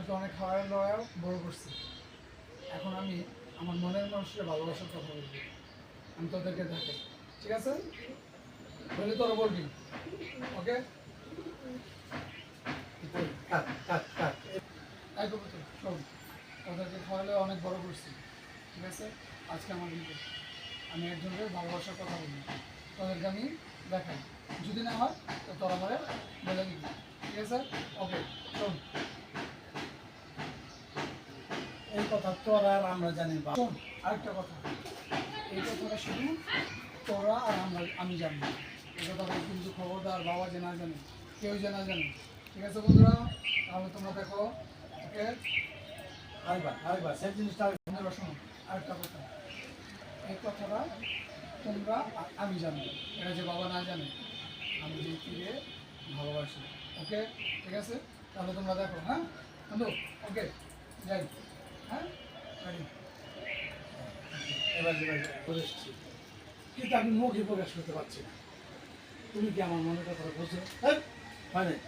তোদেরকে অনেক খাওয়ার লওয়া বড় করছি। এখন আমি আমার মনের মানুষের ভালোবাসার কথা বলব। আমি তোদেরকে দেখে ঠিক আছে? বলে তোরা বলবি, ওকে? শোন, তোদেরকে খাওয়ালে অনেক বড় করছি, ঠিক আছে? আজকে আমার বিপদ আমি একজনের ভালোবাসার কথা বলব। তোদেরকে আমি দেখাই। যদি না হয়, তো তোরা আমারে বলে দিবি, ঠিক আছে ওকে শোন এই কথা তো আর আমরা জানি আরেকটা কথা। এই কথাটা শুধু তোরা আর আমরা আমি জানি এই কথাটা কিন্তু খবরদার বাবা যে না জানে, কেউ যে না জানে। ঠিক আছে বন্ধুরা? তাহলে তোমরা দেখো, ওকে? আরেকবার আরেকবার, সেই জিনিসটা বন্ধুরা, শোনো, আরেকটা কথা। এই কথাটা তোমরা আমি জানি এটা যে বাবা না জানে, আমি যে তীরে ভালোবাসি। ওকে? ঠিক আছে? তাহলে তোমরা দেখো হ্যাঁ? বন্ধু, ওকে? যাই। হ্যাঁ? কিন্তু আমি মুখে প্রকাশ করতে পারছি না। তুমি কি আমার মনের কথাটা বুঝছ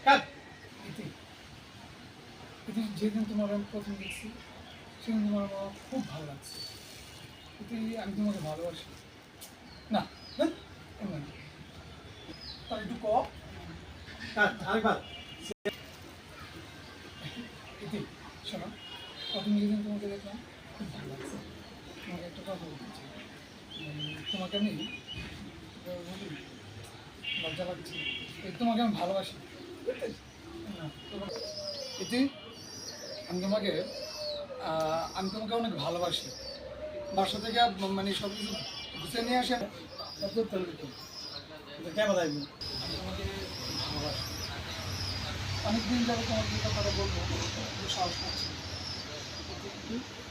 হ্যাঁ? যেদিন তোমার আমি প্রথম দেখছি সেদিন তোমার আমার খুব ভালো লাগছে। ইতি আমি তোমাকে ভালোবাসি। না ধ্যাৎ, এমন না। একটু ক? কাট। আরেকবার ইতি শোনো প্রথম যেদিন তোমাকে দেখলাম খুব ভালো লাগছে। তোমাকে একটা কথা বলতে চাই। তোমাকে আমি বলি লজ্জা লাগছে এই তোমাকে আমি ভালোবাসি। ইতি আমি তোমাকে আমি তোমাকে অনেক ভালোবাসি। বাসা থেকে মানে সব কিছু গুছিয়ে নিয়ে আসেন। কত তোর এটা কেমন লাগবে আমি তোমাকে ভালোবাসি। অনেকদিন যাব তোমাকে কথাটা বলব সাহস পাচ্ছি না।